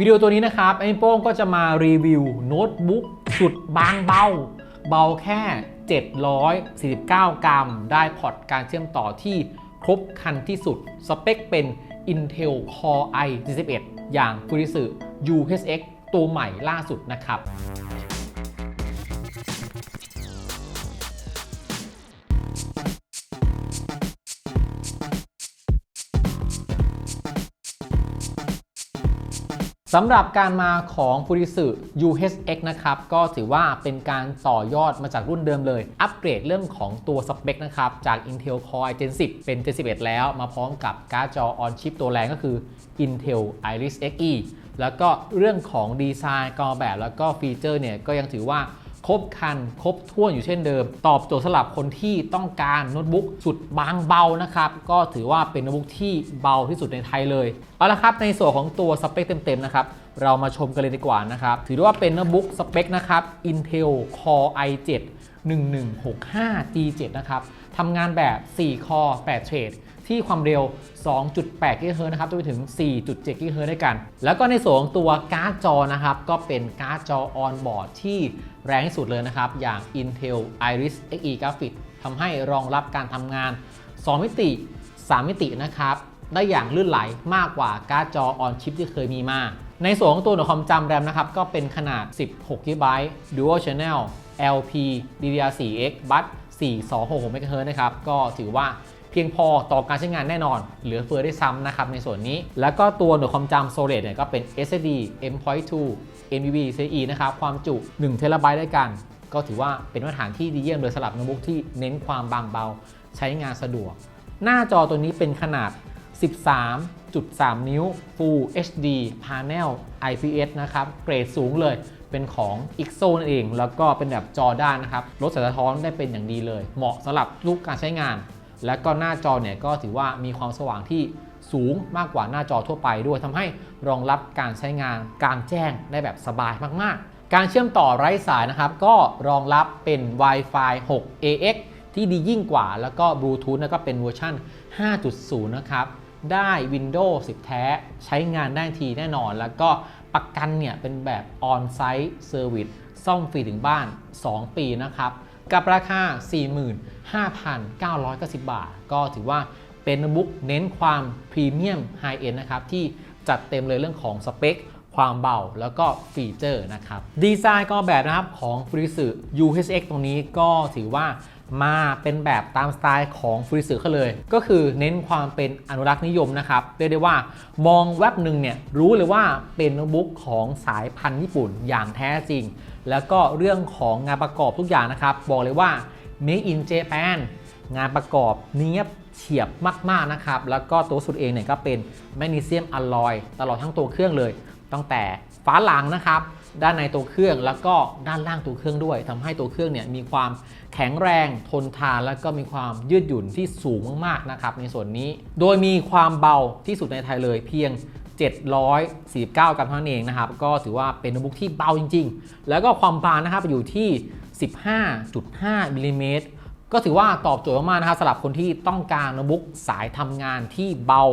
วิดีโอตัวนี้นะครับไอ้โป้งก็จะมารีวิวโน้ตบุ๊กสุดบางเบา เบาแค่ 749 กรัม ได้พอร์ตการเชื่อมต่อที่ครบครันที่สุด สเปคเป็น Intel Core i 7 1อย่าง f u r i s UHX ตัวใหม่ล่าสุดนะครับ สำหรับการมาของฟูริสึ UHX นะครับ ก็ถือว่าเป็นการต่อยอดมาจากรุ่นเดิมเลย อัปเกรดเรื่องของตัวสเปคนะครับ จาก Intel Core i Gen 10 เป็น Gen 11 แล้ว มาพร้อมกับการ์ดจอ on chip ตัวแรงก็คือ Intel Iris Xe แล้วก็เรื่องของดีไซน์กอแบบแล้วก็ฟีเจอร์เนี่ยก็ยังถือว่า ครบคัน ครบถ้วนอยู่เช่นเดิม ตอบโจทย์สำหรับคนที่ต้องการโน้ตบุ๊กสุดบางเบานะครับ ก็ถือว่าเป็นโน้ตบุ๊กที่เบาที่สุดในไทยเลย เอาละครับ ในส่วนของตัวสเปคเต็มๆนะครับ เรามาชมกันเลยดีกว่านะครับ ถือว่าเป็นโน้ตบุ๊กสเปคนะครับ Intel Core i7 1165 G7 นะครับ ทำงานแบบ 4 คอ 8 เทรด ที่ความเร็ว 2.8กิกะเฮิรตนะครับจนไปถึง 4.7กิกะเฮิรตด้วยกัน แล้วก็ในส่วนของตัวการ์ดจอนะครับก็เป็นการ์ดจอออนบอร์ดที่แรงที่สุดเลยนะครับ อย่าง Intel Iris Xe Graphics ทำให้รองรับการทำงาน 2 มิติ 3 มิตินะครับได้อย่างลื่นไหลมากกว่าการ์ดจอออนชิปที่เคยมีมา ในส่วนของตัวหน่วยความจำแรมนะครับ ก็เป็นขนาด 16 GB Dual Channel LP DDR4X Bus 4266 MHz นะครับ ก็ถือว่า พียงพอต่อการใช้งานแน่นอน เหลือเฟือได้ซ้ำนะครับในส่วนนี้ แล้วก็ตัวหน่วยความจำ Solid เนี่ยก็เป็น SSD M.2 NVMe CE นะครับความจุ1 t b ด้กัน ก็ถือว่าเป็นมาตรฐานที่ดีเยี่ยมเลยสำหรับโน้ตบุ๊กที่เน้นความบางเบาใช้งานสะดวก หน้าจอตัวนี้เป็นขนาด 13.3 นิ้ว Full HD Panel IPS นะครับเกรดสูงเลยเป็นของ IXO นั่นเอง แล้วก็เป็นแบบจอด้านนะครับลดแสงสะท้อนได้เป็นอย่างดีเลย เหมาะสำหรับลูกการใช้งาน และก็หน้าจอเนี่ยก็ถือว่ามีความสว่างที่สูงมากกว่าหน้าจอทั่วไปด้วยทำให้รองรับการใช้งานกลางแจ้งได้แบบสบายมากๆ การเชื่อมต่อไร้สายนะครับ ก็รองรับเป็น Wi-Fi 6 AX ที่ดียิ่งกว่า แล้วก็บลูทูธก็เป็นเวอร์ชัน5.0 นะครับ ได้ Windows 10 แท้ใช้งานได้ทีแน่นอน แล้วก็ประกันเนี่ยเป็นแบบ On-Site Service ซ่อมฟรีถึงบ้าน 2 ปีนะครับ กับราคา 45,990 บาท ก็ถือว่าเป็นโน้ตบุ๊กเน้นความพรีเมียมไฮเอ็นนะครับ ที่จัดเต็มเลยเรื่องของสเปค ความเบาแล้วก็ฟีเจอร์นะครับ ดีไซน์ก็แบบนะครับของ f u r i s UHX ตรงนี้ก็ถือว่ามาเป็นแบบตามสไตล์ของ f u r i s เขาเลย ก็คือเน้นความเป็นอนุรักษ์นิยมนะครับเรียกได้ว่ามองแว็บหนึ่งเนี่ยรู้เลยว่าเป็นโน้ตบุ๊กของสายพันธุ์ญี่ปุ่นอย่างแท้จริง แล้วก็เรื่องของงานประกอบทุกอย่างนะครับ บอกเลยว่า Make in Japan งานประกอบเนียบเฉียบมาก ๆ นะครับ แล้วก็ตัวสุดเองเนี่ยก็เป็นแมกนีเซียมอลลอยตลอดทั้งตัวเครื่องเลย ตั้งแต่ฝาหลังนะครับ ด้านในตัวเครื่องแล้วก็ด้านล่างตัวเครื่องด้วยทำให้ตัวเครื่องเนี่ยมีความแข็งแรงทนทาน แล้วก็มีความยืดหยุ่นที่สูงมากๆนะครับในส่วนนี้ โดยมีความเบาที่สุดในไทยเลยเพียง 749 กรัมเท่านั้นเองนะครับ ก็ถือว่าเป็นโน้ตบุ๊กที่เบาจริง ๆ แล้วก็ความบางนะครับอยู่ที่ 15.5มิลลิเมตรก็ถือว่าตอบโจทย์มากๆนะครับสำหรับคนที่ต้องการโน้ตบุ๊กสายทำงานที่เบา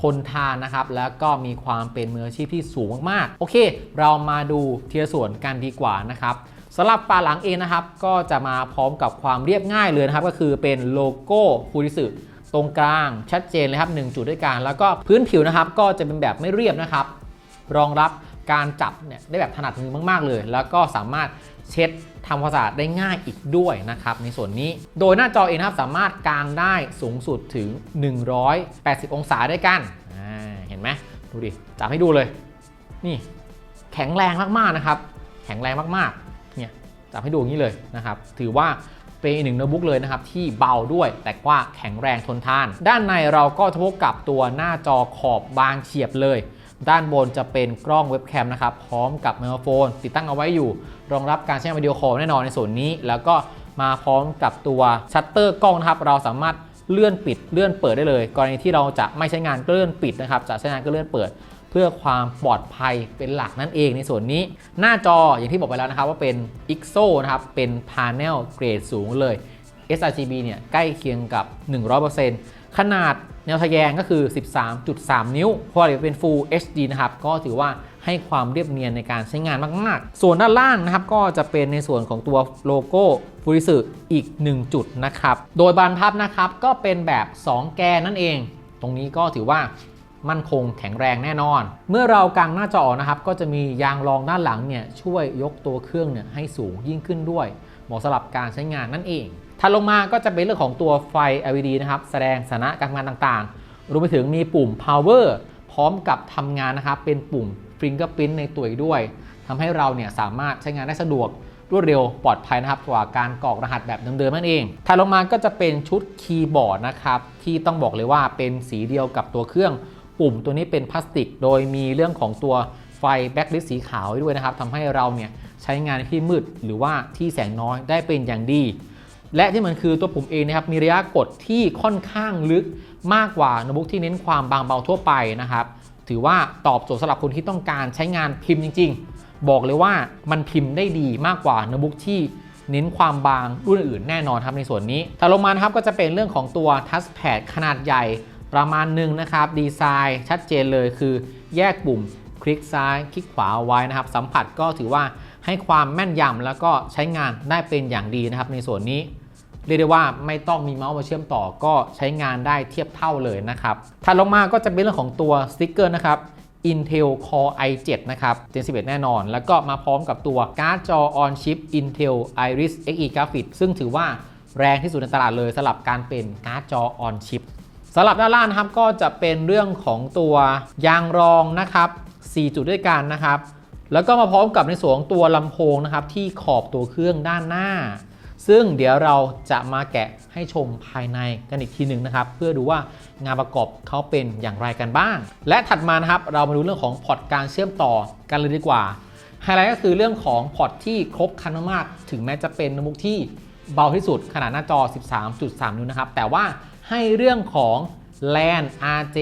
ทนทานนะครับ แล้วก็มีความเป็นมืออาชีพที่สูงมากๆ โอเค เรามาดูเทียร์ส่วนกันดีกว่านะครับสำหรับฝาหลังเองนะครับ ก็จะมาพร้อมกับความเรียบง่ายเลยนะครับ ก็คือเป็นโลโก้ฟูริสึ ตรงกลางชัดเจนเลยครับ 1 จุดด้วยกัน แล้วก็พื้นผิวนะครับ ก็จะเป็นแบบไม่เรียบนะครับ รองรับการจับเนี่ยได้แบบถนัดมือมาก ๆ เลย แล้วก็สามารถเช็ดทำความสะอาดได้ง่ายอีกด้วยนะครับ ในส่วนนี้โดยหน้าจอเองนะครับสามารถกางได้สูงสุดถึง 180 องศาด้วยกันอ่าเห็นไหมดูดิจับให้ดูเลย นี่แข็งแรงมากๆนะครับ แข็งแรงมากๆเนี่ยจับให้ดูอย่างนี้เลยนะครับ ถือว่า เป็นอีกหนึ่งโน้ตบุ๊กเลยนะครับที่เบาด้วย แต่ว่าแข็งแรงทนทาน ด้านในเราก็พบกับตัวหน้าจอขอบบางเฉียบเลย ด้านบนจะเป็นกล้องเว็บแคมนะครับพร้อมกับไมโครโฟน ติดตั้งเอาไว้อยู่ รองรับการใช้วิดีโอคอลแน่นอนในส่วนนี้ แล้วก็มาพร้อมกับตัวชัตเตอร์กล้องนะครับเราสามารถเลื่อนปิดเลื่อนเปิดได้เลย กรณีที่เราจะไม่ใช้งานก็เลื่อนปิดนะครับจะใช้งานก็เลื่อนเปิด เพื่อความปลอดภัยเป็นหลักนั่นเองในส่วนนี้ หน้าจออย่างที่บอกไปแล้วนะครับว่าเป็น IXO นะครับ เป็นพา n e l เกรดสูงเลย sRGB เนี่ยใกล้เคียงกับ 100%ขนาดแนวทะแยงก็คือ 13.3 นิ้วพอเดี๋ยเป็น Full HD นะครับ ก็ถือว่าให้ความเรียบเนียนในการใช้งานมาก ๆ ส่วนด้านล่างนะครับ ก็จะเป็นในส่วนของตัวโลโก้ฟูริสึอีก 1 จุดนะครับ โดยบานพับนะครับ ก็เป็นแบบ 2 แกนนั่นเอง ตรงนี้ก็ถือว่า มั่นคงแข็งแรงแน่นอน เมื่อเรากางหน้าจอนะครับก็จะมียางรองด้านหลังเนี่ยช่วยยกตัวเครื่องเนี่ยให้สูงยิ่งขึ้นด้วย เหมาะสำหรับการใช้งานนั่นเองถัดลงมาก็จะเป็นเรื่องของตัวไฟ LED นะครับแสดงสถานะการทำงานต่างๆ รวมไปถึงมีปุ่ม power พร้อมกับทำงานนะครับเป็นปุ่ม fingerprint ในตัวอีกด้วยทำให้เราเนี่ยสามารถใช้งานได้สะดวกรวดเร็วปลอดภัยนะครับกว่าการกรอกรหัสแบบเดิมๆนั่นเองถัดลงมาก็จะเป็นชุดคีย์บอร์ดนะครับที่ต้องบอกเลยว่าเป็นสีเดียวกับตัวเครื่อง ปุ่มตัวนี้เป็นพลาสติก โดยมีเรื่องของตัวไฟแบ็คลิสสีขาวด้วยนะครับทำให้เราเนี่ยใช้งานที่มืดหรือว่าที่แสงน้อยได้เป็นอย่างดี และที่มันคือตัวปุ่มเองนะครับมีระยะกดที่ค่อนข้างลึกมากกว่าโน้ตบุ๊กที่เน้นความบางเบาทั่วไปนะครับ ถือว่าตอบโจทย์สำหรับคนที่ต้องการใช้งานพิมพ์จริง ๆ บอกเลยว่ามันพิมพ์ได้ดีมากกว่าโน้ตบุ๊กที่เน้นความบางรุ่นอื่นแน่นอนครับในส่วนนี้ถัดลงมานะครับก็จะเป็นเรื่องของตัวทัชแพดขนาดใหญ่ ประมาณหนึ่งนะครับ ดีไซน์ชัดเจนเลยคือแยกปุ่มคลิกซ้ายคลิกขวาไว้นะครับ สัมผัสก็ถือว่าให้ความแม่นยำแล้วก็ใช้งานได้เป็นอย่างดีนะครับ ในส่วนนี้เรียกได้ว่าไม่ต้องมีเมาส์มาเชื่อมต่อก็ใช้งานได้เทียบเท่าเลยนะครับถัดลงมาก็จะเป็นเรื่องของตัวสติ๊กเกอร์นะครับ Intel Core i7 นะครับ Gen 11 แน่นอน แล้วก็มาพร้อมกับตัวการ์ดจอ on chip Intel Iris Xe Graphics ซึ่งถือว่าแรงที่สุดในตลาดเลยสำหรับการเป็นการ์ดจอ on chip สำหรับด้านล่างนะครับก็จะเป็นเรื่องของตัวยางรองนะครับ 4 จุดด้วยกันนะครับ แล้วก็มาพร้อมกับในส่วนของตัวลำโพงนะครับ ที่ขอบตัวเครื่องด้านหน้า ซึ่งเดี๋ยวเราจะมาแกะให้ชมภายในกันอีกทีหนึ่งนะครับ เพื่อดูว่างานประกอบเขาเป็นอย่างไรกันบ้าง และถัดมานะครับเรามาดูเรื่องของพอร์ตการเชื่อมต่อกันเลยดีกว่าไฮไลท์ก็คือเรื่องของพอร์ตที่ครบครันมากๆถึงแม้จะเป็นโน้ตบุ๊กที่เบาที่สุดขนาดหน้าจอ 13.3 นิ้วนะครับ แต่ว่า ให้เรื่องของ LAN RJ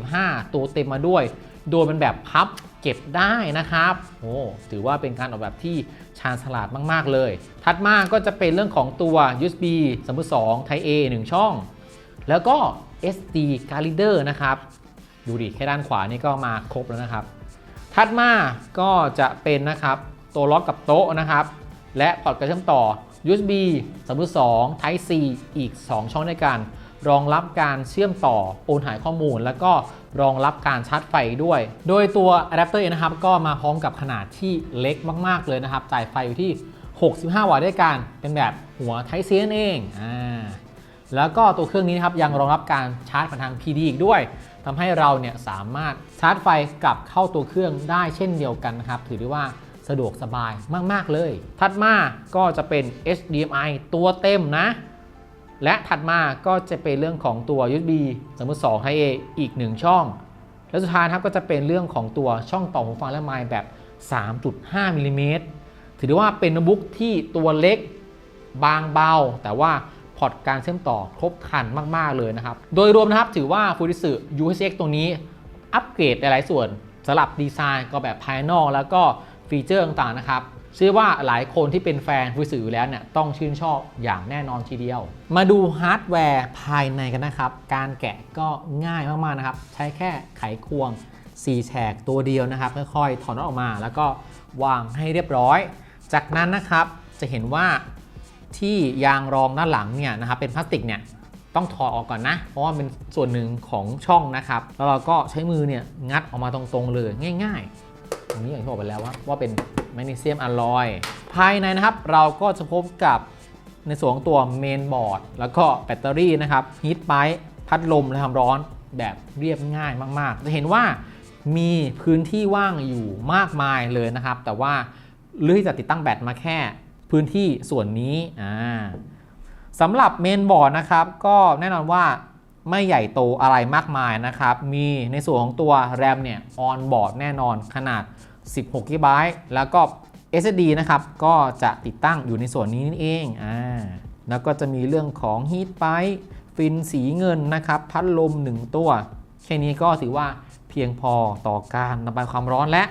45ตัวเต็มมาด้วย โดยเป็นแบบพับเก็บได้นะครับ โอ้ถือว่าเป็นการออกแบบที่ชาญฉลาดมาก ๆ เลย ถัดมาก็จะเป็นเรื่องของตัว USB 3.2 Type A 1 ช่อง แล้วก็ SD card reader นะครับ ดูดิ แค่ด้านขวานี่ก็มาครบแล้วนะครับ ถัดมาก็จะเป็นนะครับ ตัวล็อกกับโต๊ะนะครับ และพอร์ตการเชื่อมต่อ USB 3.2 Type C อีก 2 ช่องด้วยกัน รองรับการเชื่อมต่อโอนถ่ายข้อมูล แล้วก็รองรับการชาร์จไฟด้วย โดยตัวอะแดปเตอร์นะครับก็มาพร้อมกับขนาดที่เล็กมากๆเลยนะครับจ่ายไฟอยู่ที่ 65 วัตต์ด้วยกัน เป็นแบบหัว Type C นั่นเองอ่าแล้วก็ตัวเครื่องนี้นะครับยังรองรับการชาร์จผ่านทาง PD อีกด้วยทำให้เราเนี่ยสามารถชาร์จไฟกลับเข้าตัวเครื่องได้เช่นเดียวกันนะครับ ถือได้ว่าสะดวกสบายมาก ๆ เลย ถัดมาก็จะเป็น HDMI ตัวเต็มนะ และถัดมาก็จะเป็นเรื่องของตัว USB 3.2 Type A อีก 1 ช่อง และสุดท้ายนะครับก็จะเป็นเรื่องของตัวช่องต่อหูฟังและไมค์แบบ 3.5มิลลิเมตรถือได้ว่าเป็นโน้ตบุ๊กที่ตัวเล็กบางเบา แต่ว่าพอร์ตการเชื่อมต่อครบครันมาก ๆ เลยนะครับ โดยรวมนะครับถือว่า f u ิสึ UHX ตัวนี้ อัปเกรดหลาย ๆ ส่วนสำหรับดีไซน์ก็แบบภายนอกแล้วก็ฟีเจอร์ต่าง ๆ นะครับ เชื่อว่าหลายคนที่เป็นแฟนฟูสึอยู่แล้วเนี่ยต้องชื่นชอบอย่างแน่นอนทีเดียว มาดูฮาร์ดแวร์ภายในกันนะครับ การแกะก็ง่ายมากๆนะครับ ใช้แค่ไขควง4แฉกตัวเดียวนะครับ ค่อยๆถอดน็อตออกมา แล้วก็วางให้เรียบร้อย จากนั้นนะครับจะเห็นว่าที่ยางรองด้านหลังเนี่ยนะครับเป็นพลาสติกเนี่ยต้องถอดออกก่อนนะ เพราะว่าเป็นส่วนหนึ่งของช่องนะครับ แล้วเราก็ใช้มือเนี่ยงัดออกมาตรงๆเลยง่าย ๆ ตรงนี้อย่างที่บอกไปแล้วว่าว่าเป็นแมกนีเซียมอลลอย ภายในนะครับเราก็จะพบกับในส่วนของตัวเมนบอร์ดแล้วก็แบตเตอรี่นะครับฮีทไ i ป์พัดลมและความร้อนแบบเรียบง่ายมาก ๆ จะเห็นว่ามีพื้นที่ว่างอยู่มากมายเลยนะครับ แต่ว่าเลือกที่จะติดตั้งแบตมาแค่พื้นที่ส่วนนี้อ่าสำหรับเมนบอร์ดนะครับ ก็แน่นอนว่า ไม่ใหญ่โตอะไรมากมายนะครับ มีในส่วนของตัว RAM เนี่ยออนบอร์ดแน่นอนขนาด 16 GB แล้วก็ SSD นะครับ ก็จะติดตั้งอยู่ในส่วนนี้นี่เองอ่าแล้วก็จะมีเรื่องของ Heat Pipe ฟินสีเงินนะครับ พัดลม 1 ตัว แค่นี้ก็ถือว่าเพียงพอต่อการระบายความร้อนและ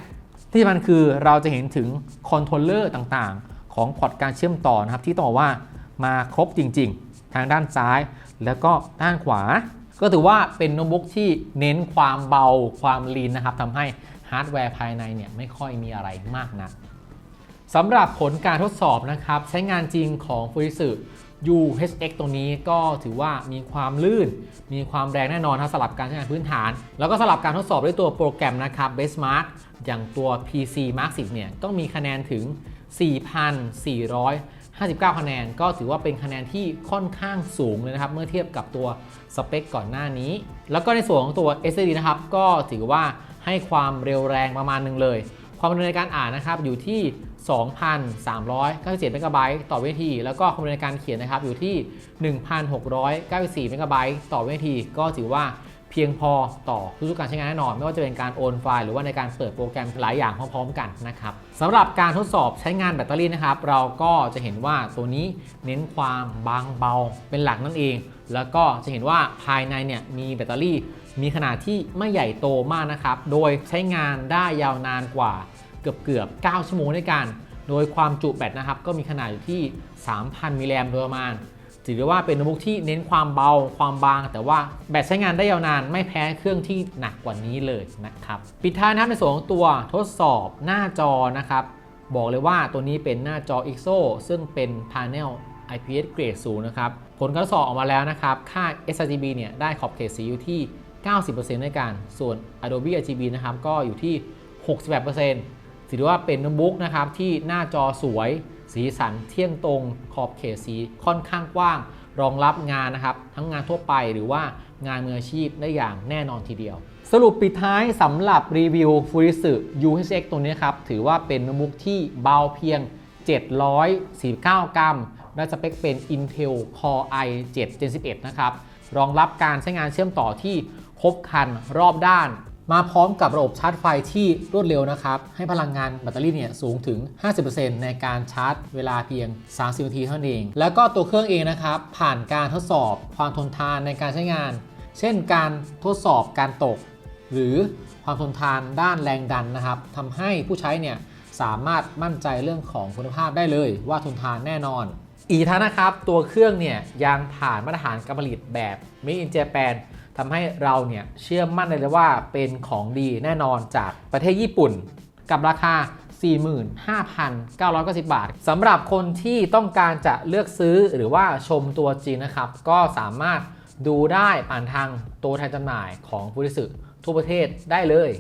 ที่มันคือเราจะเห็นถึงคอนโทรลเลอร์ต่างๆ ของพอร์ตการเชื่อมต่อนะครับ ที่ต้องบอกว่ามาครบจริง ๆ ทางด้านซ้าย แล้วก็ด้านขวา ก็ถือว่าเป็นโน้ตบุ๊กที่เน้นความเบาความลีนนะครับทำให้ฮาร์ดแวร์ภายในเนี่ยไม่ค่อยมีอะไรมากนักสำหรับผลการทดสอบนะครับ ใช้งานจริงของ f u r i s u UHX ตรงนี้ก็ถือว่ามีความลื่น มีความแรงแน่นอนถ้าสลับการใช้งานพื้นฐาน แล้วก็สลับการทดสอบด้วยตัวโปรแกรมนะครับ Benchmark อย่างตัว PC Mark 10เนี่ยต้องมีคะแนนถึง 4,400 59 คะแนน ก็ถือว่าเป็นคะแนนที่ค่อนข้างสูงเลยนะครับ เมื่อเทียบกับตัวสเปคก่อนหน้านี้ แล้วก็ในส่วนของตัว SSD นะครับ ก็ถือว่าให้ความเร็วแรงประมาณหนึงเลย ความเร็วในการอ่านนะครับอยู่ที่ 2,397 เมกะไบต์ต่อวินาที แล้วก็ความเร็วในการเขียนนะครับอยู่ที่ 1,694 เมกะไบต์ต่อวินาที ก็ถือว่า พียงพอต่อทุกการใช้งานแน่นอน ไม่ว่าจะเป็นการโอนไฟล์หรือว่าในการเปิดโปรแกรมหลายอย่างพร้อมๆกันนะครับสำหรับการทดสอบใช้งานแบตเตอรี่นะครับ เราก็จะเห็นว่าตัวนี้เน้นความบางเบาเป็นหลักนั่นเอง แล้วก็จะเห็นว่าภายในเนี่ยมีแบตเตอรี่ มีขนาดที่ไม่ใหญ่โตมากนะครับ โดยใช้งานได้ยาวนานกว่าเกือบเกือบ9ชั่วโมงด้วยกัน โดยความจุแบตนะครับก็มีขนาดอยู่ที่ 3,000มิลลิแอมป์โดยประมาณ ถือได้ว่าเป็นโน้ตบุ๊กที่เน้นความเบาความบาง แต่ว่าแบตใช้งานได้ยาวนานไม่แพ้เครื่องที่หนักกว่านี้เลยนะครับปิดท้ายนะครับในส่วนของตัวทดสอบหน้าจอนะครับบอกเลยว่าตัวนี้เป็นหน้าจอ ISO ซึ่งเป็น Panel IPS เกรดสูงนะครับ ผลการทดสอบออกมาแล้วนะครับ ค่า sRGB เนี่ยได้ขอบเขตสีอยู่ที่ 90%ด้วยกัน ส่วน Adobe RGB นะครับ ก็อยู่ที่ 68%ถือว่าเป็นโน้ตบุ๊กนะครับ ที่หน้าจอสวย สีสันเที่ยงตรงขอบเขตสีค่อนข้างกว้าง รองรับงานนะครับ ทั้งงานทั่วไปหรือว่างานมืออาชีพได้อย่างแน่นอนทีเดียว สรุปปิดท้ายสำหรับรีวิว f u r i s u UHX ตัวนี้ครับ ถือว่าเป็นโน้ตบุ๊กที่เบาเพียง 749 กรัมและสเปคเป็น Intel Core i7 Gen 11 นะครับ รองรับการใช้งานเชื่อมต่อที่ครบครันรอบด้าน มาพร้อมกับระบบชาร์จไฟที่รวดเร็วนะครับ ให้พลังงานแบตเตอรี่เนี่ยสูงถึง 50%ในการชาร์จเวลาเพียง 30 นาทีเท่านั้นเอง แล้วก็ตัวเครื่องเองนะครับ ผ่านการทดสอบความทนทานในการใช้งาน เช่นการทดสอบการตก หรือความทนทานด้านแรงดันนะครับทำให้ผู้ใช้เนี่ยสามารถมั่นใจเรื่องของคุณภาพได้เลย ว่าทนทานแน่นอน อีกทั้งนะครับตัวเครื่องเนี่ยยังผ่านมาตรฐานการผลิตแบบ Made in Japan ทำให้เราเนี่ยเชื่อมั่นเลยว่าเป็นของดีแน่นอนจากประเทศญี่ปุ่น กับราคา 45,990 บาทสำหรับคนที่ต้องการจะเลือกซื้อหรือว่าชมตัวจริงนะครับ ก็สามารถดูได้ผ่านทางตัวแทนจำหน่ายของบริษัททั่วประเทศได้เลย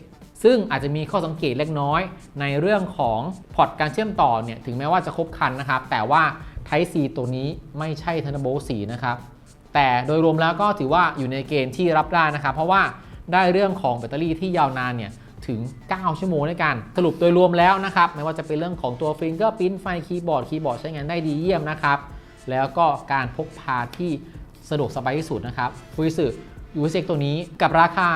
ซึ่งอาจจะมีข้อสังเกตเล็กน้อย ในเรื่องของพอร์ตการเชื่อมต่อเนี่ยถึงแม้ว่าจะครบคันนะครับ แต่ว่า Type C ตัวนี้ไม่ใช่ Thunderbolt 4นะครับ แต่โดยรวมแล้วก็ถือว่าอยู่ในเกณฑ์ที่รับได้นะครับ เพราะว่าได้เรื่องของแบตเตอรี่ที่ยาวนานเนี่ยถึง 9 ชั่วโมงด้วยกัน สรุปโดยรวมแล้วนะครับ ไม่ว่าจะเป็นเรื่องของตัว Fingerprint ไฟคีย์บอร์ด คีย์บอร์ดใช้งานได้ดีเยี่ยมนะครับ แล้วก็การพกพาที่สะดวกสบายที่สุดนะครับฟูริสึ u s ตัวนี้กับราคา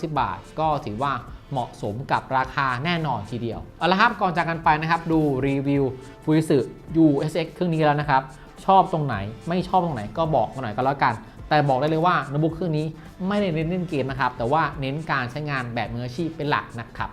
49,990 บาท ก็ถือว่าเหมาะสมกับราคาแน่นอนทีเดียว เอาละครับก่อนจากกันไปนะครับ ดูรีวิว f u r i s u USX เครื่องนี้แล้วนะครับ ชอบตรงไหน ไม่ชอบตรงไหนก็บอกมาหน่อยก็แล้วกัน แต่บอกได้เลยว่าโน้ตบุ๊กเครื่องนี้ไม่ได้เน้นเล่นเกมนะครับแต่ว่าเน้นการใช้งานแบบมืออาชีพเป็นหลักนะครับ